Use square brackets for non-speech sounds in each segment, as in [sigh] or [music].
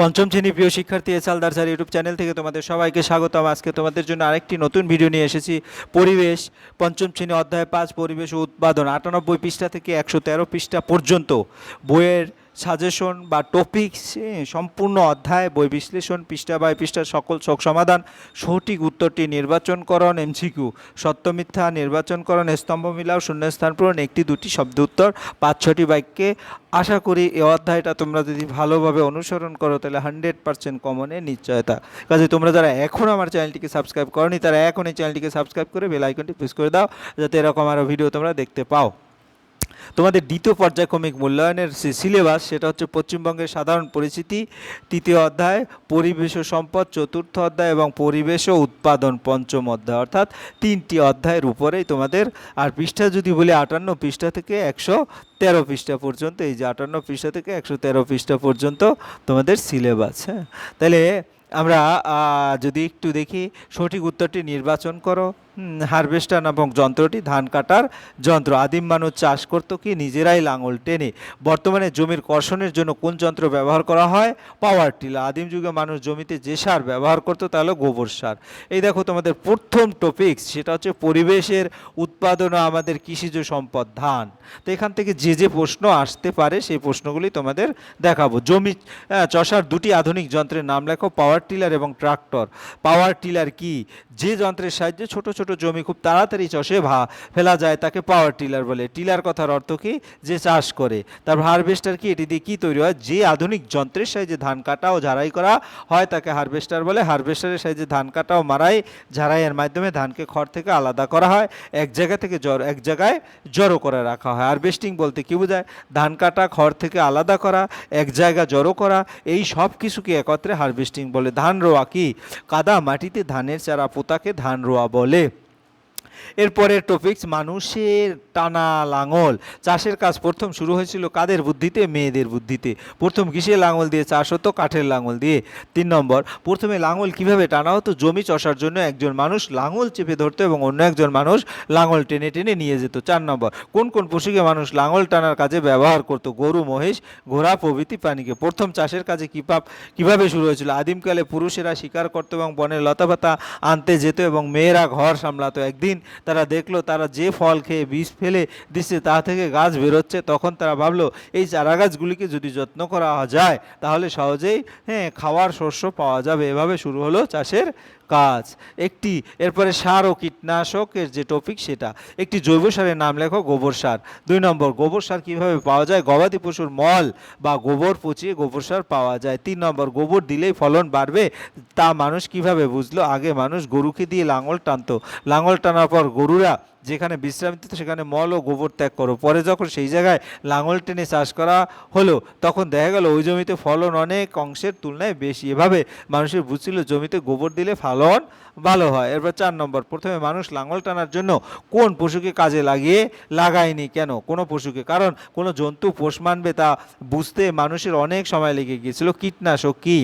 পঞ্চম শ্রেণি প্রিয় শিক্ষার্থী এসাল দারসার ইউটিউব চ্যানেল থেকে তোমাদের সবাইকে স্বাগতম। আজকে তোমাদের জন্য আরেকটি নতুন ভিডিও নিয়ে এসেছি। পরিবেশ, পঞ্চম শ্রেণি অধ্যায় পাঁচ, পরিবেশ ও উৎপাদন আটানব্বই পৃষ্ঠা থেকে একশো তেরো পৃষ্ঠা পর্যন্ত। বইয়ের সাজেশন বা টপিক সম্পূর্ণ অধ্যায়, বই বিশ্লেষণ, পৃষ্ঠা বাই পৃষ্ঠার সকল শোক সমাধান, সঠিক উত্তরটি নির্বাচনকরণ এমসিকিউ, সত্য মিথ্যা নির্বাচনকরণ স্তম্ভ মিলাও, শূন্যস্থান পূরণ, একটি, দুটি শব্দ উত্তর, পাঁচ, ছটি বাক্যে। আশা করি এই অধ্যায়টা তোমরা যদি ভালোভাবে অনুসরণ করো, তাহলে হান্ড্রেড পার্সেন্ট কমনের নিশ্চয়তা। কাজে তোমরা যারা এখন আমার চ্যানেলটিকে সাবস্ক্রাইব করনি, তারা এখন এই চ্যানেলটিকে সাবস্ক্রাইব করে বেল আইকনটি প্রেস করে দাও, যাতে এরকম আরও ভিডিও তোমরা দেখতে পাও। তোমাদের দ্বিতীয় পর্যায়ক্রমিক মূল্যায়নের যে সিলেবাস, সেটা হচ্ছে পশ্চিমবঙ্গের সাধারণ পরিস্থিতি, তৃতীয় অধ্যায়, পরিবেশ ও সম্পদ, চতুর্থ অধ্যায় এবং পরিবেশ ও উৎপাদন, পঞ্চম অধ্যায়। অর্থাৎ তিনটি অধ্যায়ের উপরেই তোমাদের আর পৃষ্ঠা যদি বলি আটান্ন পৃষ্ঠা থেকে একশো তেরো পৃষ্ঠা পর্যন্ত, এই যে আটান্ন পৃষ্ঠা থেকে একশো তেরো পৃষ্ঠা পর্যন্ত তোমাদের সিলেবাস হ্যাঁ? তাহলে আমরা যদি একটু দেখি সঠিক উত্তরটি নির্বাচন করো। হারভেস্টার নামক যন্ত্রটি ধান কাটার যন্ত্র। আদিম মানুষ চাষ করতো কি? নিজেরাই লাঙল টেনে। বর্তমানে জমির কর্ষণের জন্য কোন যন্ত্র ব্যবহার করা হয়? পাওয়ার টিলার আদিম যুগে মানুষ জমিতে যে সার ব্যবহার করতো তা হলো গোবর সার। এই দেখো তোমাদের প্রথম টপিকস সেটা হচ্ছে পরিবেশের উৎপাদন আমাদের কৃষিজ সম্পদ, ধান। তো এখান থেকে যে যে প্রশ্ন আসতে পারে, সেই প্রশ্নগুলি তোমাদের দেখাবো। জমি চষার দুটি আধুনিক যন্ত্রের নাম লেখো পাওয়ার টিলার এবং ট্রাক্টর পাওয়ার টিলার কি? যে যন্ত্রের সাহায্যে ছোট ছোট জমি খুব তাড়াতাড়ি চষে ভা, ফেলা যায় তাকে পাওয়ার টিলার বলে। টিলার কথার অর্থ কি? যে চাষ করে। তারপর হারভেস্টার কি? এটি দিয়ে কী তৈরি হয়? যে আধুনিক যন্ত্রের সাহায্যে ধান কাটা ও ঝাড়াই করা হয় তাকে হারভেস্টার বলে। হারভেস্টারের সাহায্যে ধান কাটা ও মারাই, ঝাড়াইয়ের মাধ্যমে ধানকে খড় থেকে আলাদা করা হয়। এক জায়গা থেকে জড়ো, এক জায়গায় জড়ো করে রাখা হয়। হারভেস্টিং বলতে কি বোঝায়? ধান কাটা, খড় থেকে আলাদা করা, এক জায়গা জড়ো করা, এই সব কিছুকে একত্রে হারভেস্টিং বলে। ধান রোয়া কি? কাদা মাটিতে ধানের চারা পোতাকে ধান রোয়া বলে। এরপরের টপিকস মানুষের টানা লাঙল। চাষের কাজ প্রথম শুরু হয়েছিল কাদের বুদ্ধিতে? মেয়েদের বুদ্ধিতে। প্রথম কিসের লাঙল দিয়ে চাষ হতো? কাঠের লাঙল দিয়ে। তিন নম্বর, প্রথমে লাঙল কীভাবে টানা হতো? জমি চষার জন্য একজন মানুষ লাঙল চেপে ধরতো এবং অন্য একজন মানুষ লাঙল টেনে টেনে নিয়ে যেত। চার নম্বর, কোন কোন পশুকে মানুষ লাঙল টানার কাজে ব্যবহার করতো? গরু, মহিষ, ঘোড়া, প্রভৃতি, প্রাণীকে। প্রথম চাষের কাজে কিপাপ কীভাবে শুরু হয়েছিল? আদিমকালে পুরুষেরা শিকার করতো এবং বনের লতাপাতা আনতে যেত এবং মেয়েরা ঘর সামলাতো। একদিন তারা দেখল, তারা যে ফল খেয়ে বীজ ফেলে দিচ্ছে তা থেকে গাছ বেরোচ্ছে, তখন তারা ভাবলো, এই চারা গাছগুলিকে যদি যত্ন করা যায়, তাহলে সহজেই হ্যাঁ খাওয়ার শস্য পাওয়া যাবে। এভাবে শুরু হলো চাষের কাজ। একটি, এরপরে সার ও কীটনাশকের যে টপিক সেটা। একটি জৈব সারের নাম লেখো গোবর সার। দুই নম্বর, গোবর সার কীভাবে পাওয়া যায়? গবাদি পশুর মল বা গোবর পচিয়ে গোবর সার পাওয়া যায়। তিন নম্বর, গোবর দিলেই ফলন বাড়বে। তা মানুষ কীভাবে বুঝলো? আগে মানুষ গরুকে দিয়ে লাঙল টানতো। লাঙল টানার পর গরুরা যেখানে বিশ্রাম দিত সেখানে মল ও গোবর ত্যাগ করো। পরে যখন সেই জায়গায় লাঙল টেনে চাষ করা হলো, তখন দেখা গেল ওই জমিতে ফলন অনেক অংশের তুলনায় বেশি। এভাবে মানুষের বুঝছিল জমিতে গোবর দিলে ফলন ভালো হয়। এরপর চার নম্বর, প্রথমে মানুষ লাঙল টানার জন্য কোন পশুকে কাজে লাগিয়ে লাগায়নি কেন? কোনো পশুকে। কারণ কোনো জন্তু পোষ মানবে তা বুঝতে মানুষের অনেক সময় লেগে গিয়েছিল। কীটনাশক কী?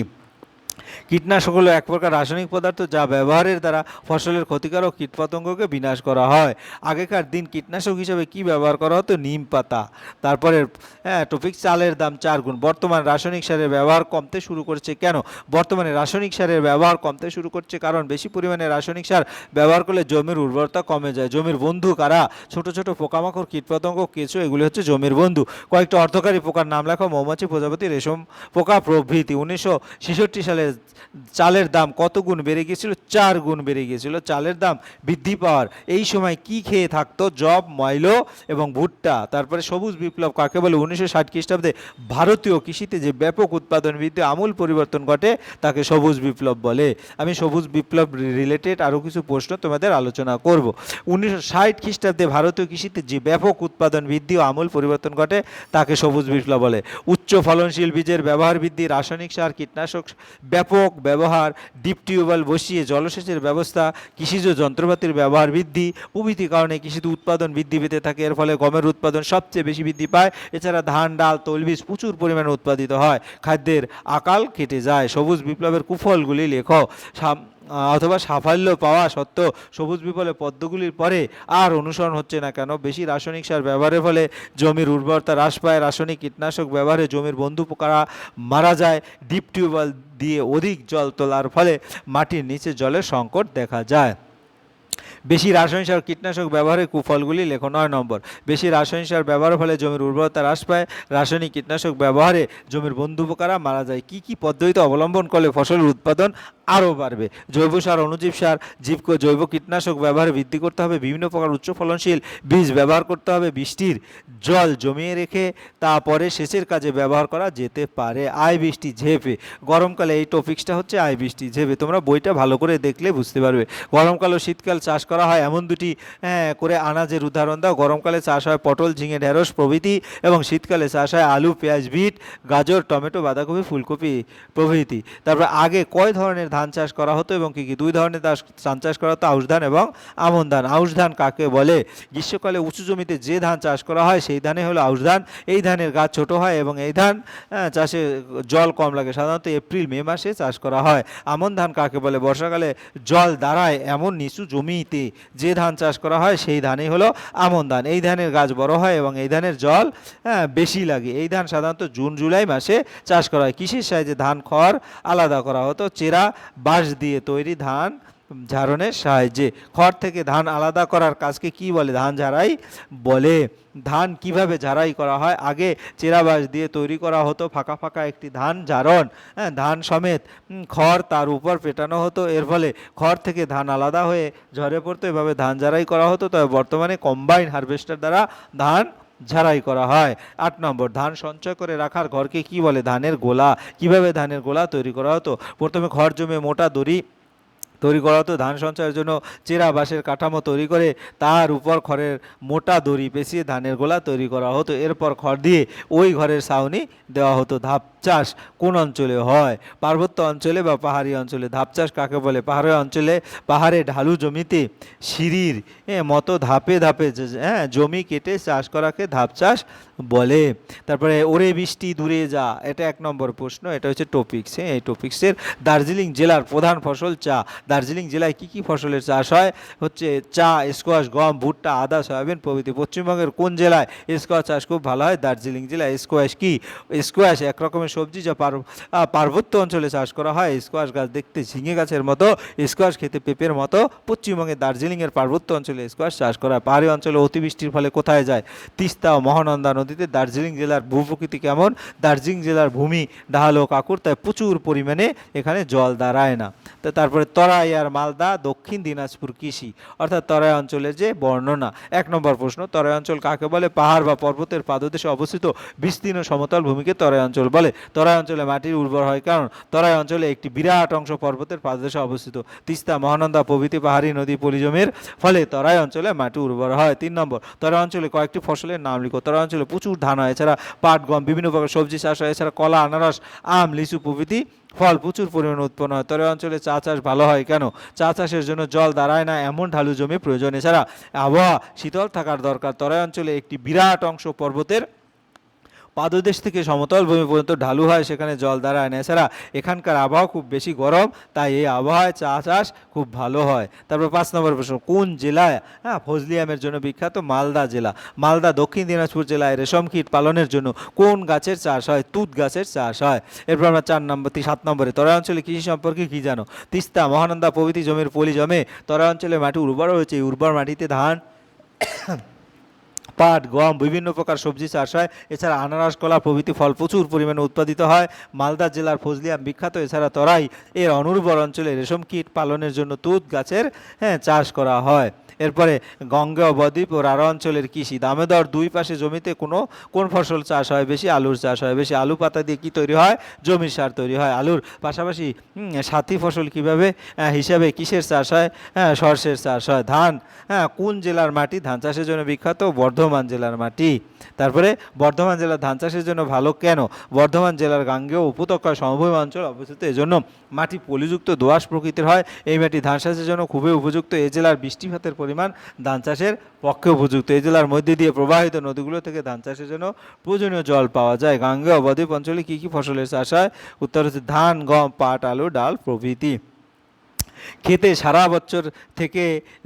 কীটনাশক হলো এক প্রকার রাসায়নিক পদার্থ যা ব্যবহারের দ্বারা ফসলের ক্ষতিকারক কীটপতঙ্গকে বিনাশ করা হয়। আগেকার দিন কীটনাশক হিসেবে কি ব্যবহার করা হতো? নিম পাতা। তারপরে হ্যাঁ টপিক চালের দাম চার গুণ। বর্তমানে রাসায়নিক সারের ব্যবহার কমতে শুরু করছে কেন? বর্তমানে রাসায়নিক সারের ব্যবহার কমতে শুরু করছে কারণ বেশি পরিমাণে রাসায়নিক সার ব্যবহার করলে জমির উর্বরতা কমে যায়। জমির বন্ধু কারা? ছোট ছোট পোকামাকড়, কীটপতঙ্গ, কেঁচো, এগুলি হচ্ছে জমির বন্ধু। কয়েকটা অর্থকারী পোকার নাম লেখা। মৌমাছি প্রজাপতি, রেশম পোকা প্রভৃতি। উনিশশো ছেষট্টি সালে চালের দাম কত গুণ বেড়ে গিয়েছিল? চার গুণ বেড়ে গিয়েছিল। চালের দাম বৃদ্ধি পাওয়ার এই সময় কি খেয়ে থাকতো? জব, ময়লো এবং ভুট্টা। তারপরে সবুজ বিপ্লব কাকে বলে? উনিশশো ষাট খ্রিস্টাব্দে ভারতীয় কৃষিতে যে ব্যাপক উৎপাদন বৃদ্ধি, আমূল পরিবর্তন ঘটে, তাকে সবুজ বিপ্লব বলে। আমি সবুজ বিপ্লব রিলেটেড আরও কিছু প্রশ্ন তোমাদের আলোচনা করব। উনিশশো ষাট খ্রিস্টাব্দে ভারতীয় কৃষিতে যে ব্যাপক উৎপাদন বৃদ্ধি ও আমূল পরিবর্তন ঘটে, তাকে সবুজ বিপ্লব বলে। উচ্চ ফলনশীল বীজের ব্যবহার বৃদ্ধি, রাসায়নিক সার, কীটনাশক ব্যাপক ব্যবহার ডিপ টিউবওয়েল বসিয়ে জলসেচের ব্যবস্থা, কৃষিজ যন্ত্রপাতির ব্যবহার বৃদ্ধি, প্রভৃতি কারণে কৃষিতে উৎপাদন বৃদ্ধি পেতে থাকে, এর ফলে গমের উৎপাদন সবচেয়ে বেশি বৃদ্ধি পায়। এছাড়া ধান, ডাল, তৈলবীজ প্রচুর পরিমাণে উৎপাদিত হয়। খাদ্যের আকাল কেটে যায়। সবুজ বিপ্লবের কুফলগুলি লেখ। অথবা সাফল্য পাওয়া সত্ত্বেও সবুজ বিফলে পদ্মগুলির পরে আর অনুসরণ হচ্ছে না কেন? বেশি রাসায়নিক সার ব্যবহারের ফলে জমির উর্বরতা হ্রাস পায়, রাসায়নিক কীটনাশক ব্যবহারে জমির বন্ধু পোকারা মারা যায়, ডিপ টিউবওয়েল দিয়ে অধিক জল তোলার ফলে মাটির নিচে জলের সংকট দেখা যায়। বেশি রাসায়নিক সার কীটনাশক ব্যবহারের কুফলগুলি লেখো নয় নম্বর। বেশি রাসায়নিক সার ব্যবহারের ফলে জমির উর্বরতা হ্রাস পায়, রাসায়নিক কীটনাশক ব্যবহারে জমির বন্ধু পোকারা মারা যায়। কি কি পদ্ধতিতে অবলম্বন করলে ফসলের উৎপাদন আরও বাড়বে। জৈব সার অনুজীব সার জীব জৈব কীটনাশক ব্যবহার বৃদ্ধি করতে হবে। বিভিন্ন প্রকার উচ্চ ফলনশীল বীজ ব্যবহার করতে হবে। বৃষ্টির জল জমিয়ে রেখে তারপরে সেচের কাজে ব্যবহার করা যেতে পারে। আয় বৃষ্টি ঝেপে। গরমকালে এই টপিক্সটা হচ্ছে আয় বৃষ্টি ঝেপে। তোমরা বইটা ভালো করে দেখলে বুঝতে পারবে। গরমকাল ও শীতকাল চাষ করা হয় এমন দুটি হ্যাঁ, করে আনাজের উদাহরণ দাও। গরমকালে চাষ হয় পটল ঝিঙে ঢেঁড়স প্রভৃতি এবং শীতকালে চাষ হয় আলু পেঁয়াজ বিট গাজর টমেটো বাঁধাকপি ফুলকপি প্রভৃতি। তারপর আগে কয় ধরনের ধান চাষ করা হতো এবং কি কি? দুই ধরনের ধান চাষ করা হতো, আউশ ধান এবং আমন ধান। আউশ ধান কাকে বলে? গ্রীষ্মকালে উঁচু জমিতে যে ধান চাষ করা হয়, সেই ধানে হলো আউশ ধান। এই ধানের গাছ ছোট হয় এবং এই ধান চাষে জল কম লাগে। সাধারণত এপ্রিল, মে মাসে চাষ করা হয়। আমন ধান কাকে বলে? বর্ষাকালে জল দাঁড়ায় এমন নিচু জমিতে যে ধান চাষ করা হয়, সেই ধানেই হলো আমন ধান। এই ধানের গাছ বড় হয় এবং এই ধানের জল বেশি লাগে। এই ধান সাধারণত জুন, জুলাই মাসে চাষ করা হয়। কৃষির সাহায্যে ধান খড় আলাদা করা হতো। চেরা বাঁশ দিয়ে তৈরি ধান ঝাড়নের সাহায্যে। খড় থেকে ধান আলাদা করার কাজকে কি বলে? ধান ঝাড়াই বলে। ধান কীভাবে ঝাড়াই করা হয়? আগে চেরাবাঁশ দিয়ে তৈরি করা হতো, ফাঁকা ফাঁকা একটি ধান ঝাড়ন। হ্যাঁ ধান সমেত খড় তার উপর পেটানো হতো। এর ফলে খড় থেকে ধান আলাদা হয়ে ঝরে পড়তো। এভাবে ধান ঝাড়াই করা হতো। তবে বর্তমানে কম্বাইন হারভেস্টার দ্বারা ধান ঝাড়াই করা হয়। আট নম্বর, ধান সঞ্চয় করে রাখার ঘরকে কি বলে? ধানের গোলা। কীভাবে ধানের গোলা তৈরি করা হতো? প্রথমে ঘর জমে মোটা দড়ি তৈরি করা হতো। ধান সঞ্চয়ের জন্য চেরা বাঁশের কাঠামো তৈরি করে তার উপর খড়ের মোটা দড়ি পেঁচিয়ে ধানের গোলা তৈরি করা হতো। এরপর খড় দিয়ে ওই ঘরের ছাউনি দেওয়া হতো। ধাপ চাষ কোন অঞ্চলে হয়? পার্বত্য অঞ্চলে বা পাহাড়ি অঞ্চলে? ধাপ চাষ কাকে বলে? পাহাড়ি অঞ্চলে পাহাড়ে ঢালু জমিতে সিঁড়ির মতো ধাপে ধাপে হ্যাঁ জমি কেটে চাষ করাকে ধাপ চাষ বলে। তারপরে ওরে বৃষ্টি দূরে যা, এটা এক নম্বর প্রশ্ন, এটা হচ্ছে টপিক্স হ্যাঁ এই টপিক্সের দার্জিলিং জেলার প্রধান ফসল চা। দার্জিলিং জেলায় কি কি ফসলের চাষ হয়? হচ্ছে চা, স্কোয়াশ, গম, ভুট্টা, আদা, সয়াবিন প্রভৃতি। পশ্চিমবঙ্গের কোন জেলায় স্কোয়াশ চাষ খুব ভালো হয়? দার্জিলিং জেলায় স্কোয়াশ কি? স্কোয়াশ এক রকমের সবজি যা পার পার্বত্য অঞ্চলে চাষ করা হয়, স্কোয়াশ গাছ দেখতে ঝিঙে গাছের মতো, স্কোয়াশ খেতে পেঁপের মতো, পশ্চিমবঙ্গের দার্জিলিংয়ের পার্বত্য অঞ্চলে স্কোয়াশ চাষ করা হয়। পাহাড়ি অঞ্চলে অতিবৃষ্টির ফলে কোথায় যায়? তিস্তা ও মহানন্দা নদীতে দার্জিলিং জেলার ভূপ্রকৃতি কেমন? দার্জিলিং জেলার ভূমি ও কাকুর তাই প্রচুর পরিমাণে এখানে জল দাঁড়ায় না। তো তারপরে তরাই আর মালদা, দক্ষিণ দিনাজপুর কৃষি, অর্থাৎ তরাই অঞ্চলের যে বর্ণনা। এক নম্বর প্রশ্ন, তরাই অঞ্চল কাকে বলে? পাহাড় বা পর্বতের পাদদেশে অবস্থিত বিস্তীর্ণ সমতল ভূমিকে তরাই অঞ্চল বলে। তরাই অঞ্চলে মাটির উর্বর হয়, কারণ তরাই অঞ্চলে একটি বিরাট অংশ পর্বতের পাদদেশে অবস্থিত। তিস্তা, মহানন্দা প্রভৃতি পাহাড়ি নদী পরিজমের ফলে তরাই অঞ্চলে মাটি উর্বর হয়। তিন নম্বর, তরাই অঞ্চলে কয়েকটি ফসলের নাম লিখো। তরাই অঞ্চলে প্রচুর ধান হয়, এছাড়া পাট, গম, বিভিন্ন প্রকার সবজি চাষ হয়, এছাড়া কলা, আনারস, আম, লিচু প্রভৃতি ফল প্রচুর পরিমাণে উৎপন্ন হয়। তরাই অঞ্চলে চা চাষ ভালো হয় কেন? চা চাষের জন্য জল দাঁড়ায় না, এমন ঢালু জমি প্রয়োজন। এছাড়া আবহাওয়া শীতল থাকার দরকার। তরাই অঞ্চলে একটি বিরাট অংশ পর্বতের পাদদেশ থেকে সমতল ভূমি পর্যন্ত ঢালু হয়, সেখানে জল দাঁড়ায় না। এছাড়া এখানকার আবহাওয়া খুব বেশি গরম, তাই এই আবহাওয়ায় চা চাষ খুব ভালো হয়। তারপর পাঁচ নম্বর প্রশ্ন, কোন জেলায় হ্যাঁ ফজলি আমের জন্য বিখ্যাত মালদা জেলা? মালদা দক্ষিণ দিনাজপুর জেলায় রেশম কীট পালনের জন্য কোন গাছের চাষ হয়? তুত গাছের চাষ হয়। এরপর আমরা চার নম্বর সাত নম্বরে তরাই অঞ্চলে কৃষি সম্পর্কে কী জানো? তিস্তা, মহানন্দা প্রভৃতি জমির পলি জমে তরাই অঞ্চলে মাটি উর্বর হয়েছে, এই উর্বর মাটিতে ধান পাট, গম, বিভিন্ন প্রকার সবজি চাষ হয়। এছাড়া আনারস, কলা প্রভৃতি ফল প্রচুর পরিমাণে উৎপাদিত হয়। মালদা জেলার ফজলিয়াম বিখ্যাত, এছাড়া তরাই। এর অনুর্বর অঞ্চলে রেশম কীট পালনের জন্য তুত গাছের হ্যাঁ চাষ করা হয়। এরপরে গঙ্গা, বদ্বীপ ও রারা অঞ্চলের কৃষি। দামেদর দুই পাশে জমিতে কোনো, কোন ফসল চাষ হয়? বেশি আলুর চাষ হয়। বেশি আলু পাতা দিয়ে কি তৈরি হয়? জমির সার তৈরি হয়। আলুর পাশাপাশি সাথী ফসল কীভাবে হিসাবে কিসের চাষ হয়? হ্যাঁ সর্ষের চাষ হয়। ধান হ্যাঁ কোন জেলার মাটি ধান চাষের জন্য বিখ্যাত? বর্ধমান জেলার মাটি। তারপরে বর্ধমান জেলার ধান চাষের জন্য ভালো কেন? বর্ধমান জেলার গাঙ্গেয় উপত্যকা সমভূমি অঞ্চল অবস্থিত। এজন্য মাটি পলিযুক্ত দোআঁশ প্রকৃতির হয়। এই মাটি ধান চাষের জন্য খুবই উপযুক্ত। এই জেলার বৃষ্টিপাতের পরিমাণ ধান চাষের পক্ষে উপযুক্ত। এই জেলার মধ্যে দিয়ে প্রবাহিত নদীগুলো থেকে ধান চাষের জন্য প্রয়োজনীয় জল পাওয়া যায়। গাঙ্গেয় অবদ্বীপ অঞ্চলে কী কী ফসলের চাষ হয়? উত্তর হচ্ছে ধান, গম, পাট, আলু, ডাল প্রভৃতি। খেতে সারা বছর থেকে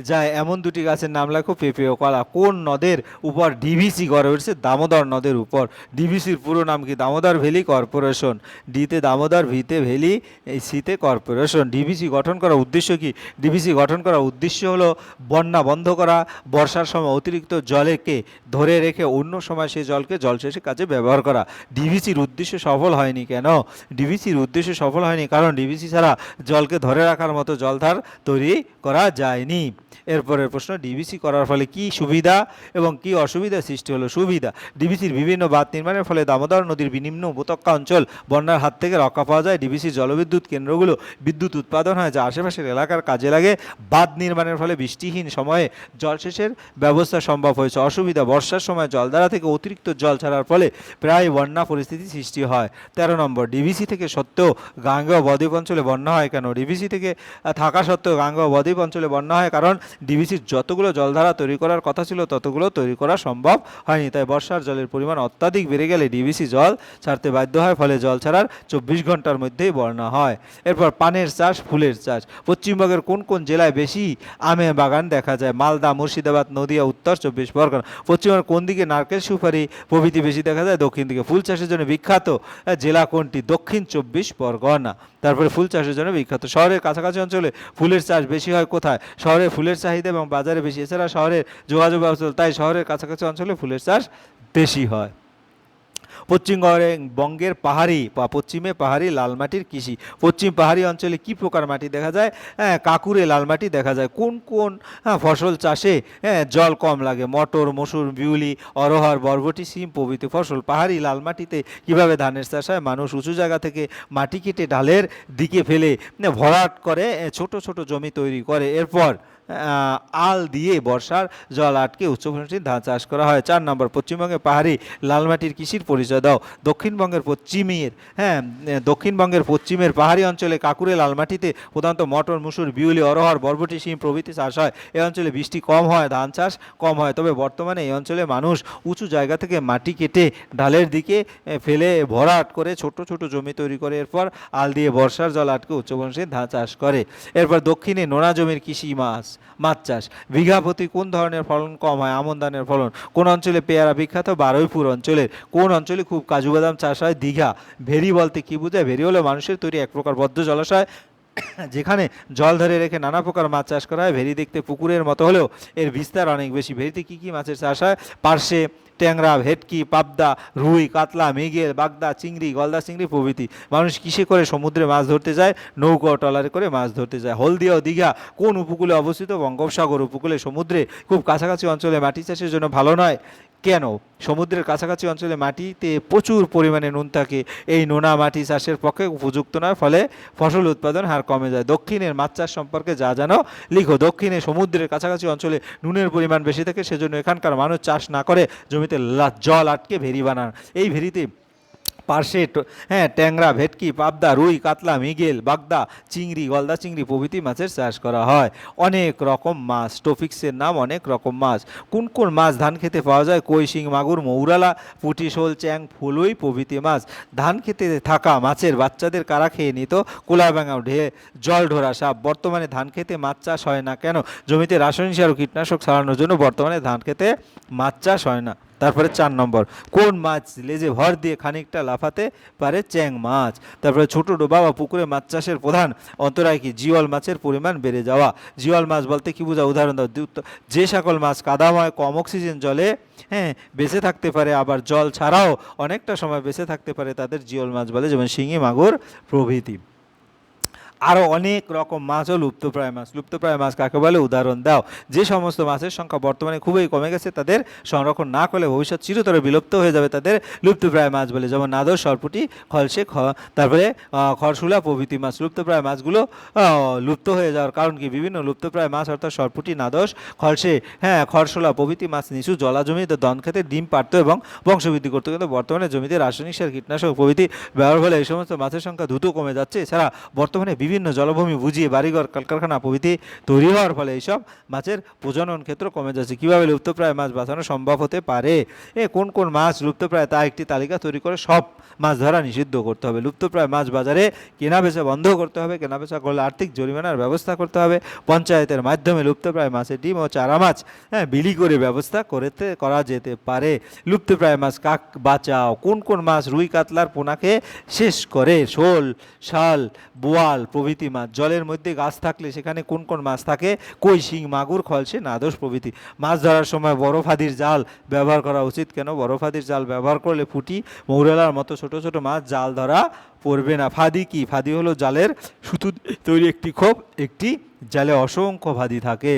যায়, এমন দুটি গাছের নাম লেখো, পেঁপে ও কলা। কোন নদের উপর ডিভিসি গড়ে উঠছে? দামোদর নদের উপর। ডিভিসির পুরো নাম কি? Damodar valley corporation. ডিতে দামোদর, ভিতে ভ্যালি, এই সিতে কর্পোরেশন। ডিভিসি গঠন করার উদ্দেশ্য কি? ডিভিসি গঠন করার উদ্দেশ্য হলো বন্যা বন্ধ করা, বর্ষার সময় অতিরিক্ত জলেকে ধরে রেখে অন্য সময় সেই জলকে জলসেচের কাজে ব্যবহার করা। ডিভিসির উদ্দেশ্য সফল হয়নি কেন? ডিভিসির উদ্দেশ্য সফল হয়নি কারণ ডিভিসি ছাড়া জলকে ধরে রাখার মতো জলধার তৈরি করা যায়নি। এরপরের প্রশ্ন ডিভিসি করার ফলে কি সুবিধা এবং কি অসুবিধা সৃষ্টি হলো? সুবিধা ডিভিসির বিভিন্ন বাঁধ নির্মাণের ফলে দামোদর নদীর নিম্ন উপত্যকা অঞ্চল বন্যার হাত থেকে রক্ষা পাওয়া যায়। ডিভিসির জলবিদ্যুৎ কেন্দ্রগুলো বিদ্যুৎ উৎপাদন হয়, যা আশেপাশের এলাকার কাজে লাগে। বাঁধ নির্মাণের ফলে বৃষ্টিহীন সময়ে জলসেচের ব্যবস্থা সম্ভব হয়েছে। অসুবিধা, বর্ষার সময় জলধারা থেকে অতিরিক্ত জল ছাড়ার ফলে প্রায় বন্যা পরিস্থিতি সৃষ্টি হয়। তেরো নম্বর ডিভিসি থেকে সত্ত্বেও গাঙ্গেয় বদ্বীপ অঞ্চলে বন্যা হয় কেন? ডিভিসি থেকে থাকা সত্ত্বেও গাঙ্গেয় বদ্বীপ অঞ্চলে বন্যা হয় কারণ ডিভিসির যতগুলো জলধারা তৈরি করার কথা ছিল, ততগুলো তৈরি করা সম্ভব হয়নি। তাই বর্ষার জলের পরিমাণ অত্যাধিক বেড়ে গেলে ডিভিসি জল ছাড়তে বাধ্য হয়, ফলে জল ছাড়ার চব্বিশ ঘণ্টার মধ্যেই বন্যা হয়। এরপর পানের চাষ, ফুলের চাষ। পশ্চিমবঙ্গের কোন কোন জেলায় বেশি আমের বাগান দেখা যায়? মালদা, মুর্শিদাবাদ, নদিয়া, উত্তর, চব্বিশ পরগনা। পশ্চিমবঙ্গের কোন দিকে নারকেল সুপারি প্রভৃতি বেশি দেখা যায়? দক্ষিণ দিকে ফুল চাষের জন্য বিখ্যাত জেলা কোনটি? দক্ষিণ চব্বিশ পরগনা। তারপরে ফুল চাষের জন্য বিখ্যাত শহরের কাছাকাছি অঞ্চলে ফুলের চাষ বেশি হয় কোথায়? শহরে ফুলের চাহিদা এবং বাজারে বেশি। এছাড়া শহরের যোগাযোগ ব্যবস্থা, তাই শহরের কাছাকাছি অঞ্চলে ফুলের চাষ বেশি হয়। পশ্চিমবঙ্গে বঙ্গের পাহাড়ি বা পশ্চিমে পাহাড়ি লাল মাটির কৃষি। পশ্চিম পাহাড়ি অঞ্চলে কি প্রকার মাটি দেখা যায়? হ্যাঁ কাকুরে লাল মাটি দেখা যায়। কোন কোন হ্যাঁ, ফসল চাষে হ্যাঁ, জল কম লাগে? মটর মসুর বিউলি অরহর বরবটি সিম প্রভৃতি ফসল পাহাড়ি লাল মাটিতে কীভাবে ধানের চাষ হয়? মানুষ উঁচু জায়গা থেকে মাটি কেটে ঢালের দিকে ফেলে ভরাট করে আহ, ছোট ছোট জমি তৈরি করে। এরপর আল দিয়ে বর্ষার জল আটকে উচ্চফলনশীল ধান চাষ করা হয়। চার নম্বর পশ্চিমবঙ্গে পাহাড়ি লাল মাটির কৃষির পরিচয় দাও। দক্ষিণবঙ্গের পশ্চিমের হ্যাঁ দক্ষিণবঙ্গের পশ্চিমের পাহাড়ি অঞ্চলে কাকুরে লাল মাটিতে প্রধানত মটর, মুসুর, বিউলি অরহর বরবটি, শিম প্রভৃতি চাষ হয়। এই অঞ্চলে বৃষ্টি কম হয়, ধান চাষ কম হয়। তবে বর্তমানে এই অঞ্চলে মানুষ উঁচু জায়গা থেকে মাটি কেটে ঢালের দিকে ফেলে ভরাট করে ছোট ছোট জমি তৈরি করে। এরপর আল দিয়ে বর্ষার জল আটকে উচ্চফলনশীল ধান চাষ করে। এরপর দক্ষিণে নোনা জমির কৃষি মাছ। মাছ চাষ। বিঘা প্রতি কোন ধরনের ফলন কম হয়? আমন ধানের ফলন। কোন অঞ্চলে পেয়ারা বিখ্যাত? বারুইপুর অঞ্চলের। কোন অঞ্চলে খুব কাজু বাদাম চাষ হয়? দীঘা। ভেরি বলতে কী বোঝায়? ভেরি হলে মানুষের তৈরি এক প্রকার বদ্ধ জলাশয়। [coughs] যেখানে জল ধরে রেখে নানা প্রকার মাছ চাষ করা হয়। ভেরি দেখতে পুকুরের মতো হলেও এর বিস্তার অনেক বেশি। ভেরিতে কী কী মাছের চাষ হয়? পার্শে ট্যাংরা, ভেটকি, পাবদা, রুই, কাতলা মেঘের বাগদা, চিংড়ি, গলদা চিংড়ি প্রভৃতি। মানুষ কিসে করে সমুদ্রে মাছ ধরতে যায়? নৌকা ট্রলারে করে মাছ ধরতে যায়। হলদিয়া ও দীঘা কোন উপকূলে অবস্থিত? বঙ্গোপসাগর উপকূলে সমুদ্রে? খুব কাছাকাছি অঞ্চলে মাটি চাষের জন্য ভালো নয়। কেন? সমুদ্রের কাছাকাছি অঞ্চলে মাটিতে প্রচুর পরিমাণে নুন থাকে। এই নোনা মাটি চাষের পক্ষে উপযুক্ত নয়, ফলে ফসল উৎপাদন হার কমে যায়। দক্ষিণের মাছ চাষ সম্পর্কে যা জানো, লিখো। দক্ষিণে সমুদ্রের কাছাকাছি অঞ্চলে নুনের পরিমাণ বেশি থাকে, সেজন্য এখানকার মানুষ চাষ না করে জমিতে জল আটকে ভেরি বানান। এই ভেরিতে পার্শে হ্যাঁ ট্যাংরা, ভেটকি, পাবদা, রুই, কাতলা, মিগেল, বাগদা, চিংড়ি, গলদা চিংড়ি প্রভৃতি মাছের চাষ করা হয়। অনেক রকম মাছ টপিক্সের নাম অনেক রকম মাছ। কোন কোন মাছ ধান খেতে পাওয়া যায়? কই, শিং, মাগুর, মৌরালা, পুঁটি, শোল, চ্যাং, ফুলুই প্রভৃতি মাছ। ধান খেতে থাকা মাছের বাচ্চাদের কারা খেয়ে নিত? কোলা ব্যাঙা ঢে, জল ঢোরা সাপ। বর্তমানে ধান খেতে মাছ চাষ হয় না কেন? জমিতে রাসায়নিক সার ও কীটনাশক ছড়ানোর জন্য বর্তমানে ধান খেতে মাছ চাষ হয় না। তারপরে চার নম্বর, কোন মাছ লেজে ভর দিয়ে খানিকটা লাফাতে পারে চ্যাং মাছ? তারপরে ছোট ডোবা বা পুকুরে মাছ চাষের প্রধান, অন্তরায় কি জিওল মাছের পরিমাণ বেড়ে যাওয়া? জিওল মাছ বলতে কি বোঝা উদাহরণ দাও যে সকল মাছ কাদাময়, কম অক্সিজেন জলে হ্যাঁ বেঁচে থাকতে পারে, আবার জল ছাড়াও অনেকটা সময় বেঁচে থাকতে পারে তাদের জিওল মাছ বলে, যেমন শিঙি, মাগুর প্রভৃতি। আরও অনেক রকম মাছও লুপ্তপ্রায় মাছ। লুপ্তপ্রায় মাছ কাকে বলে? উদাহরণ দাও। যে সমস্ত মাছের সংখ্যা বর্তমানে খুবই কমে গেছে তাদের সংরক্ষণ না করলে ভবিষ্যৎ চিরতরে বিলুপ্ত হয়ে যাবে তাদের লুপ্তপ্রায় মাছ বলে। যেমন নাদর সরপুটি খলসে খ তারপরে আহ, খরশুলা প্রভৃতি মাছ। লুপ্তপ্রায় মাছগুলো লুপ্ত হয়ে যাওয়ার কারণ কি? বিভিন্ন লুপ্তপ্রায় মাছ অর্থাৎ সরপুটি নাদস খলসে হ্যাঁ খরশোলা প্রভৃতি মাছ নিচু জলা জমিতে দন খেতে ডিম পারত এবং বংশবৃদ্ধি করতো কিন্তু বর্তমানে জমিতে রাসায়নিক সার কীটনাশক প্রভৃতি ব্যবহার হলে এই সমস্ত মাছের সংখ্যা দ্রুত কমে যাচ্ছে। এছাড়া বর্তমানে বিভিন্ন জলভূমি বুঝিয়ে বাড়িঘর, কলকারখানা প্রভৃতি তৈরি হওয়ার ফলে এইসব মাছের প্রজনন ক্ষেত্র কমে যাচ্ছে। কীভাবে লুপ্তপ্রায় মাছ বাঁচানো সম্ভব হতে পারে? এ কোন কোন মাছ লুপ্তপ্রায় তা একটি তালিকা তৈরি করে সব মাছ ধরা নিষিদ্ধ করতে হবে। লুপ্তপ্রায় মাছ বাজারে কেনা বেচা বন্ধ করতে হবে। কেনা বেচা করলে আর্থিক জরিমানার ব্যবস্থা করতে হবে। পঞ্চায়েতের মাধ্যমে লুপ্তপ্রায় মাছের ডিম ও চারা মাছ হ্যাঁ বিলি করে ব্যবস্থা করতে, করা যেতে পারে। লুপ্তপ্রায় মাছ কাক বাঁচাও। কোন কোন মাছ রুই, কাতলার পোনাকে শেষ করে? শোল, শাল, বোয়াল প্রভৃতি মাছ? জলের মধ্যে গাছ থাকলে সেখানে কোন কোন মাছ থাকে? কই, শিং, মাগুর, খলসে নাদোষ প্রভৃতি। মাছ ধরার সময় বরফাদির জাল ব্যবহার করা উচিত কেন? বরফাদির জাল ব্যবহার করলে ফুটি মৌরেলার মতো ছোট ছোট মাছ জাল ধরা পড়বে না। ফাদি কি? ফাদি হলো জালের সুতো তৈরি একটি খোপ একটি জালে অসংখ্য ফাদি থাকে।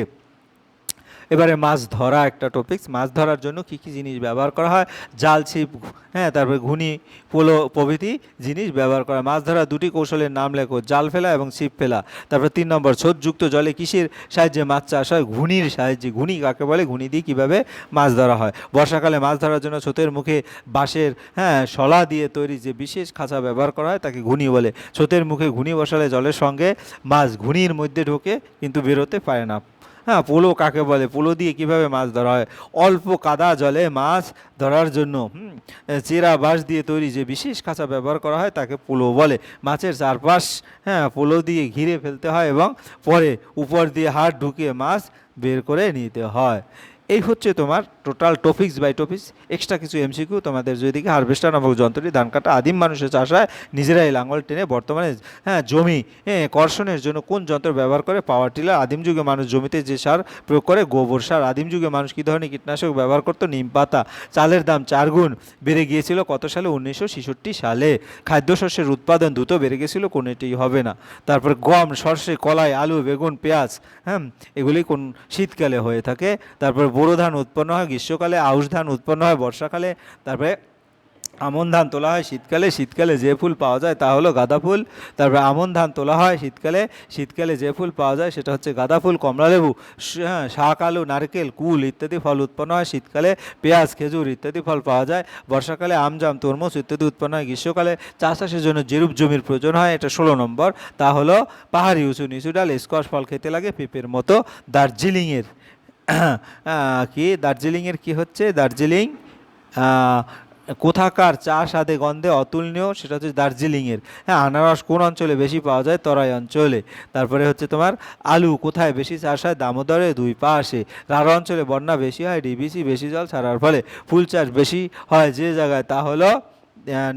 এবারে মাছ ধরা একটা টপিকস মাছ ধরার জন্য কী কী জিনিস ব্যবহার করা হয়? জাল ছিপ হ্যাঁ তারপরে ঘুনি, পোলো প্রভৃতি জিনিস ব্যবহার করা মাছ ধরা দুটি কৌশলের নাম লেখো, জাল ফেলা এবং ছিপ ফেলা। তারপর তিন নম্বর ছোটযুক্ত জলে কিসের সাহায্যে মাছ চাষ হয়? ঘুনির সাহায্যে। ঘুনি কাকে বলে? ঘুনি দিয়ে কীভাবে মাছ ধরা হয়? বর্ষাকালে মাছ ধরার জন্য ছোতের মুখে বাঁশের হ্যাঁ শলা দিয়ে তৈরি যে বিশেষ খাঁচা ব্যবহার করা হয়, তাকে ঘুনি বলে। ছোতের মুখে ঘুনি বসালে জলের সঙ্গে মাছ ঘুনির মধ্যে ঢোকে, কিন্তু বেরোতে পারে না। হ্যাঁ পোলো কাকে বলে? পোলো দিয়ে কীভাবে মাছ ধরা হয়? অল্প কাদা জলে মাছ ধরার জন্য চেরা বাঁশ দিয়ে তৈরি যে বিশেষ খাঁচা ব্যবহার করা হয় তাকে পোলো বলে। মাছের চারপাশ হ্যাঁ পোলো দিয়ে ঘিরে ফেলতে হয় এবং পরে উপর দিয়ে হাত ঢুকিয়ে মাছ বের করে নিতে হয়। এই হচ্ছে তোমার total topics by topics extra কিছু এমসিকিউ তোমাদের যেদিকে হারভেস্টার নামক যন্ত্রটি, ধান কাটা আদিম মানুষের চাষায় নিজেরাই লাঙল টেনে বর্তমানে হ্যাঁ জমি হ্যাঁ কর্ষণের জন্য কোন যন্ত্র ব্যবহার করে? পাওয়ার টিলার আদিম যুগে মানুষ জমিতে যে সার প্রয়োগ করে, গোবর সার। আদিম যুগে মানুষ কী ধরনের কীটনাশক ব্যবহার করতো? নিম পাতা। চালের দাম চার গুণ বেড়ে গিয়েছিল কত সালে? উনিশশো ছেষট্টি সালে। খাদ্যশস্যের উৎপাদন দ্রুত বেড়ে গেছিল কোনোটি হবে না। তারপর গম, সর্ষে, কলাই, আলু, বেগুন, পেঁয়াজ হ্যাঁ এগুলি কোন শীতকালে হয়ে থাকে। তারপর বোরো ধান উৎপন্ন হয়, গ্রীষ্মকালে আউশ ধান উৎপন্ন হয়, বর্ষাকালে তারপরে আমন ধান তোলা হয়, শীতকালে শীতকালে যে ফুল পাওয়া যায় তা হলো গাঁদা ফুল, তারপরে আমন ধান তোলা হয় শীতকালে শীতকালে যে ফুল পাওয়া যায় সেটা হচ্ছে গাঁদা ফুল কমলালেবু হ্যাঁ শাক, আলু, নারকেল, কুল ইত্যাদি ফল উৎপন্ন হয়, শীতকালে পেঁয়াজ, খেজুর ইত্যাদি ফল পাওয়া যায়, বর্ষাকালে আম, জাম, তরমুজ ইত্যাদি উৎপন্ন হয়, গ্রীষ্মকালে চাষবাসের জন্য যেরূপ জমির প্রয়োজন হয়, এটা ষোলো নম্বর, তা হলো পাহাড়ি উঁচু নিচু ডাল, স্কোয়াশ ফল খেতে লাগে, পেঁপের মতো দার্জিলিংয়ের। কি দার্জিলিংয়ের কি হচ্ছে? দার্জিলিং কোথাকার চা স্বাদে গন্ধে অতুলনীয় সেটা হচ্ছে দার্জিলিংয়ের। হ্যাঁ আনারস কোন অঞ্চলে বেশি পাওয়া যায়? তরাই অঞ্চলে। তারপরে হচ্ছে তোমার আলু, কোথায় বেশি চাষ হয়? দামোদরে, দুই পাশে। রাঢ় অঞ্চলে বন্যা বেশি হয় ডিবিসি বেশি জল ছাড়ার ফলে ফুল চাষ বেশি হয়। যে জায়গায় তা হলো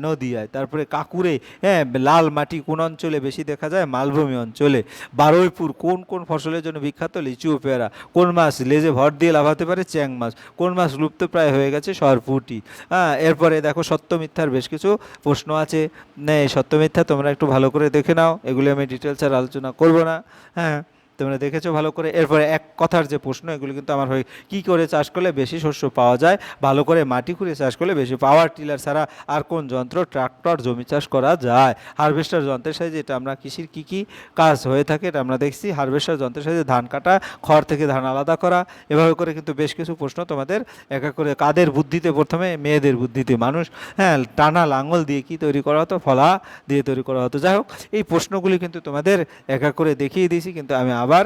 নদিয়ায়। তারপরে কাকুরে হ্যাঁ লাল মাটি কোন অঞ্চলে বেশি দেখা যায়? মালভূমি অঞ্চলে। বারুইপুর, কোন কোন ফসলের জন্য বিখ্যাত? লিচু পেয়ারা। কোন মাছ লেজে ভর দিয়ে লাভাতে পারে? চ্যাং মাছ। কোন মাছ লুপ্তপ্রায় হয়ে গেছে? সরপুটি। হ্যাঁ এরপরে দেখো সত্য মিথ্যার বেশ কিছু প্রশ্ন আছে। সত্য মিথ্যা তোমরা একটু ভালো করে দেখে নাও। এগুলি আমি ডিটেলস আর আলোচনা করব না। হ্যাঁ। তোমরা দেখেছ ভালো করে? এরপরে এক কথার যে প্রশ্ন, এগুলো কিন্তু আমার হয় কি করে চাষ করলে বেশি শস্য পাওয়া যায়? ভালো করে মাটি খুঁড়ে চাষ করলে বেশি পাওয়ার টিলার ছাড়া আর কোন যন্ত্র ট্রাক্টর জমি চাষ করা যায়? হারভেস্টার যন্ত্রের সাহায্যে এটা আমরা কৃষির কি কি কাজ হয়ে থাকে এটা আমরা দেখছি। হারভেস্টার যন্ত্রের সাহায্যে ধান কাটা, খড় থেকে ধান আলাদা করা। এভাবে করে কিন্তু বেশ কিছু প্রশ্ন তোমাদের এক এক করে কাদের বুদ্ধিতে প্রথমে? মেয়েদের বুদ্ধিতে। মানুষ হ্যাঁ টানা লাঙল দিয়ে কি তৈরি করা হতো? ফলা দিয়ে তৈরি করা হতো। যাই হোক, এই প্রশ্নগুলি কিন্তু তোমাদের এক এক করে দেখিয়ে দিয়েছি, কিন্তু আমি আবার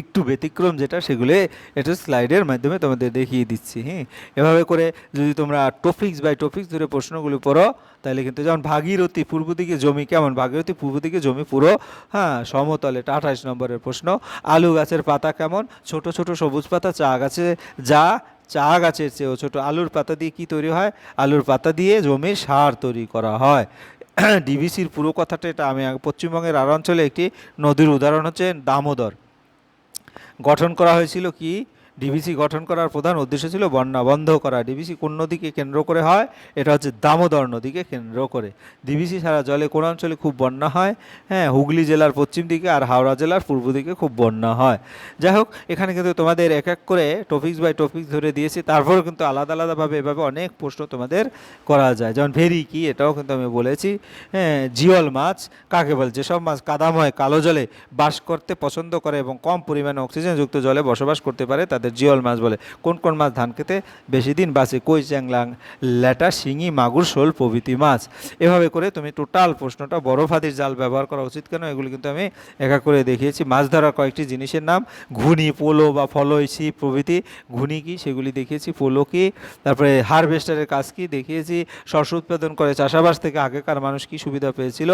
একটু ব্যতিক্রম যেটা, সেগুলো এটা স্লাইডের মাধ্যমে তোমাদের দেখিয়ে দিচ্ছি হ্যাঁ? এভাবে করে যদি তোমরা টপিক্স বাই টপিক্স ধরে প্রশ্নগুলো পড়ো, তাহলে কিন্তু যেমন ভাগীরথী পূর্ব দিকে জমি কেমন? ভাগীরথী পূর্ব দিকে জমি পুরো হ্যাঁ সমতলে আঠাশ নম্বরের প্রশ্ন। আলু গাছের পাতা কেমন? ছোট ছোট সবুজ পাতা, চা গাছে যা, চা গাছের চেয়েও ছোট। আলুর পাতা দিয়ে কি তৈরি হয়? আলুর পাতা দিয়ে জমির সার তৈরি করা হয়। [coughs] ডিবিসির পুরো কথাটা এটা আমি পশ্চিমবঙ্গের আর অঞ্চলে একটি নদীর উদাহরণ হচ্ছে দামোদর। গঠন করা হয়েছিল কি? ডিবিসি গঠন করার প্রধান উদ্দেশ্য ছিল বন্যা বন্ধ করা। ডিবিসি কোন নদীকে কেন্দ্র করে হয়? এটা হচ্ছে দামোদর নদীকে কেন্দ্র করে। ডিবিসি ছাড়া জলে কোন অঞ্চলে খুব বন্যা হয়? হ্যাঁ হুগলি জেলার পশ্চিম দিকে আর হাওড়া জেলার পূর্ব দিকে খুব বন্যা হয়। যাই হোক, এখানে কিন্তু তোমাদের এক এক করে টপিক্স বাই টপিক্স ধরে দিয়েছি। তারপরেও কিন্তু আলাদা আলাদাভাবে এভাবে অনেক প্রশ্ন তোমাদের করা যায়। যেমন ভেরি কি, এটাও কিন্তু আমি বলেছি। হ্যাঁ জিওল মাছ কাকে বলে? যেসব মাছ কাদাময়, কালো জলে বাস করতে পছন্দ করে এবং কম পরিমাণে অক্সিজেনযুক্ত জলে বসবাস করতে পারে, তাদের আমাদের জিওল মাছ বলে। কোন কোন মাছ ধান খেতে বেশি দিন বাঁচে? কই চ্যাংলাং, ল্যাটা, শিঙি, মাগুর, শোল প্রভৃতি মাছ। এভাবে করে তুমি টোটাল প্রশ্নটা ফাদির জাল ব্যবহার করা উচিত কেন? এগুলি কিন্তু আমি একা করে দেখিয়েছি। মাছ ধরার কয়েকটি জিনিসের নাম, ঘুনি, পোলো বা ফলই, ছিপ প্রভৃতি। ঘুনি কি? সেগুলি দেখিয়েছি। পোলো কি? তারপরে হারভেস্টারের কাজ কি? দেখিয়েছি। শস্য উৎপাদন করে চাষাবাস থেকে আগেকার মানুষ কি সুবিধা পেয়েছিল?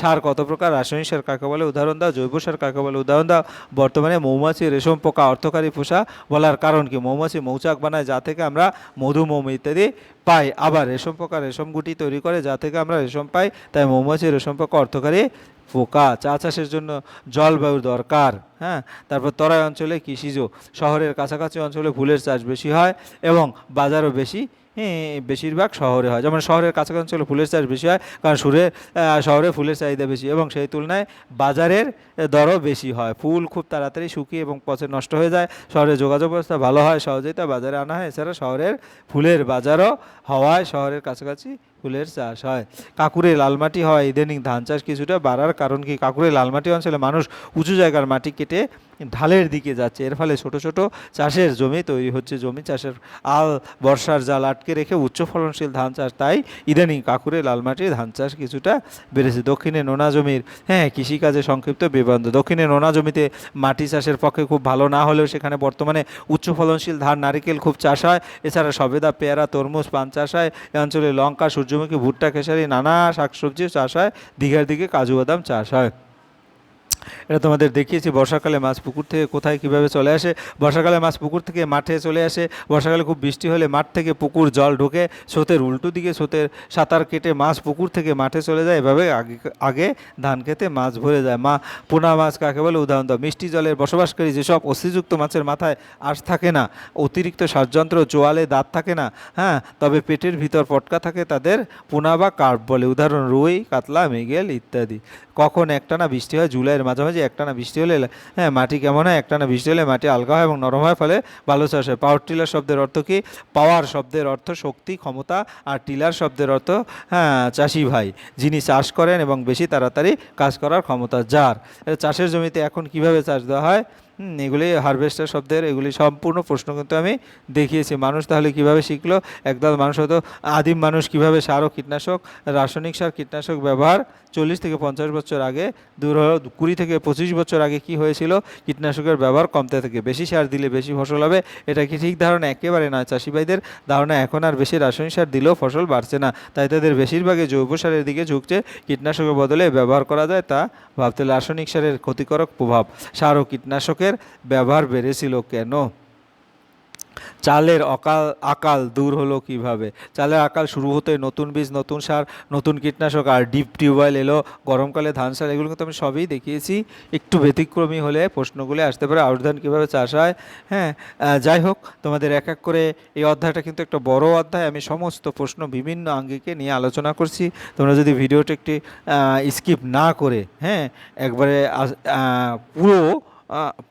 সার কত প্রকার? রাসায়নিক সার কাকে বলে? উদাহরণ দাও। জৈব সার কাকে বলে? উদাহরণ দাও। বর্তমানে মৌমাছি, রেশম পোকা, অর্থকারী পোষা বলার কারণ কি? মৌমাছি মৌচাক বানায় যা থেকে আমরা মধু মোম ইত্যাদি পাই। আবার রেশম পোকা রেশম গুটি তৈরি করে যা থেকে আমরা রেশম পাই, তাই মৌমাছি রেশম পোকা অর্থকারী পোকা। চা চাষের জন্য জলবায়ুর দরকার হ্যাঁ? তারপর তরাই অঞ্চলে কৃষিজ। শহরের কাছাকাছি অঞ্চলে ফুলের চাষ বেশি হয় এবং বাজারও বেশি বেশিরভাগ শহরে হয়। যেমন শহরের কাছাকাছি অঞ্চলে ফুলের চাষ বেশি হয়, কারণ সুরে শহরে ফুলের চাহিদা বেশি এবং সেই তুলনায় বাজারের দরও বেশি হয়। ফুল খুব তাড়াতাড়ি শুকিয়ে এবং পচে নষ্ট হয়ে যায়। শহরে যোগাযোগ ব্যবস্থা ভালো হয়, সহজেই তা বাজারে আনা হয়। এছাড়া শহরের ফুলের বাজারও হওয়ায় শহরের কাছাকাছি ফুলের চাষ হয়। কাকুরে লালমাটি হয়, ইদানিং ধান চাষ কিছুটা বাড়ার কারণ কি? কাকুরে লালমাটি অঞ্চলে মানুষ উঁচু জায়গার মাটি কেটে ঢালের দিকে যাচ্ছে। এর ফলে ছোট ছোট চাষের জমি তৈরি হচ্ছে। জমি চাষের আল, বর্ষার জাল আটকে রেখে উচ্চ ফলনশীল ধান চাষ। তাই ইদানিং কাকুরে লালমাটির ধান চাষ কিছুটা বেড়েছে। দক্ষিণে নোনা জমির হ্যাঁ কৃষিকাজে সংক্ষিপ্ত বিবন্ধ দক্ষিণে নোনা জমিতে মাটি চাষের পক্ষে খুব ভালো, না হলেও সেখানে বর্তমানে উচ্চ ফলনশীল ধান, নারিকেল খুব চাষ হয়। এছাড়া সবেদা, পেয়ারা, তরমুজ, পান চাষ হয়। এ অঞ্চলে লঙ্কা সূর্যমুখী ভুট্টা খেসারি নানা শাকসবজি চাষ হয় দীঘার দিকে কাজু বাদাম চাষ হয়। এটা তোমাদের দেখিয়েছি, বর্ষাকালে মাছ পুকুর থেকে কোথায় কীভাবে চলে আসে? বর্ষাকালে মাছ পুকুর থেকে মাঠে চলে আসে। বর্ষাকালে খুব বৃষ্টি হলে মাঠ থেকে পুকুর জল ঢোকে, স্রোতের উল্টো দিকে স্রোতের সাঁতার কেটে মাছ পুকুর থেকে মাঠে চলে যায়। এভাবে আগে আগে ধান খেতে মাছ ভরে যায়। মা, পোনা মাছ কাকে বলে? উদাহরণ দাও। মিষ্টি জলের বসবাসকারী যেসব অস্থিযুক্ত মাছের মাথায় আঁশ থাকে না, অতিরিক্ত শ্বাসযন্ত্র জোয়ালে দাঁত থাকে না হ্যাঁ তবে পেটের ভিতর পটকা থাকে তাদের পোনা বা কার্প বলে। উদাহরণ, রুই, কাতলা, মৃগেল ইত্যাদি। কখন একটানা বৃষ্টি হয়, জুলাইয়ের মাঝামাঝি একটানা বৃষ্টি হলে হ্যাঁ মাটি কেমন হয় একটানা বৃষ্টি হলে মাটি আলগা হয় এবং নরম হয়, ফলে ভালো চাষ হয়। পাওয়ার টিলার শব্দের অর্থ কী? পাওয়ার শব্দের অর্থ শক্তি, ক্ষমতা আর টিলার শব্দের অর্থ হ্যাঁ চাষি ভাই। যিনি চাষ করেন এবং বেশি তাড়াতাড়ি কাজ করার ক্ষমতা যার। চাষের জমিতে এখন কীভাবে চাষ দেওয়া হয়? এগুলি হারভেস্টার শব্দের এগুলি সম্পূর্ণ প্রশ্ন কিন্তু আমি দেখিয়েছি। মানুষ তাহলে কীভাবে শিখলো? একদল মানুষ হতো আদিম মানুষ কীভাবে সার ও কীটনাশক, রাসায়নিক সার, কীটনাশক ব্যবহার চল্লিশ থেকে পঞ্চাশ বছর আগে, দূর কুড়ি থেকে পঁচিশ বছর আগে কি হয়েছিল? কীটনাশকের ব্যবহার কমতে থাকে। বেশি সার দিলে বেশি ফসল হবে, এটা কি ঠিক ধারণা? একেবারে নয়। চাষি ভাইদের ধারণা, এখন আর বেশি রাসায়নিক সার দিলেও ফসল বাড়ছে না। তাই তাদের বেশিরভাগই জৈব সারের দিকে ঝুঁকছে। কীটনাশকের বদলে ব্যবহার করা যায় তা ভাবতে রাসায়নিক সারের ক্ষতিকারক প্রভাব। সার ও কীটনাশকের ব্যবহার বেড়েছিল কেন? চালের অকাল, আকাল দূর হলো কীভাবে? চালের আকাল শুরু হতে নতুন বীজ, নতুন সার, নতুন কীটনাশক আর ডিপ টিউবওয়েল এলো। গরমকালে ধান সার, এগুলো কিন্তু আমি সবই দেখিয়েছি। একটু ব্যতিক্রমী হলে প্রশ্নগুলি আসতে পারে, আউশ ধান কীভাবে চাষ হয়? হ্যাঁ যাই হোক, তোমাদের এক এক করে এই অধ্যায়টা কিন্তু একটা বড় অধ্যায়। আমি সমস্ত প্রশ্ন বিভিন্ন আঙ্গিকে নিয়ে আলোচনা করছি। তোমরা যদি ভিডিওটা একটি স্কিপ না করে হ্যাঁ একবারে পুরো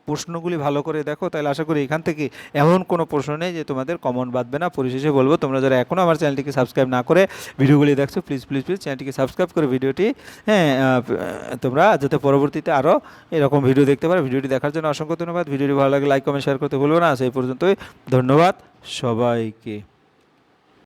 প্রশ্নগুলি ভালো করে দেখো, তাহলে আশা করি এখান থেকে এমন কোনো প্রশ্ন নেই যে তোমাদের কমন বাঁধবে না। পরিশেষে বলব, তোমরা যারা এখনও আমার চ্যানেলটিকে সাবস্ক্রাইব না করে ভিডিওগুলি দেখছ প্লিজ প্লিজ প্লিজ চ্যানেলটিকে সাবস্ক্রাইব করে ভিডিওটি হ্যাঁ তোমরা যাতে পরবর্তীতে আরও এরকম ভিডিও দেখতে পারো। ভিডিওটি দেখার জন্য অসংখ্য ধন্যবাদ। ভিডিওটি ভালো লাগে লাইক কমেন্ট শেয়ার করতে ভুলবো না। সেই পর্যন্তই ধন্যবাদ সবাইকে।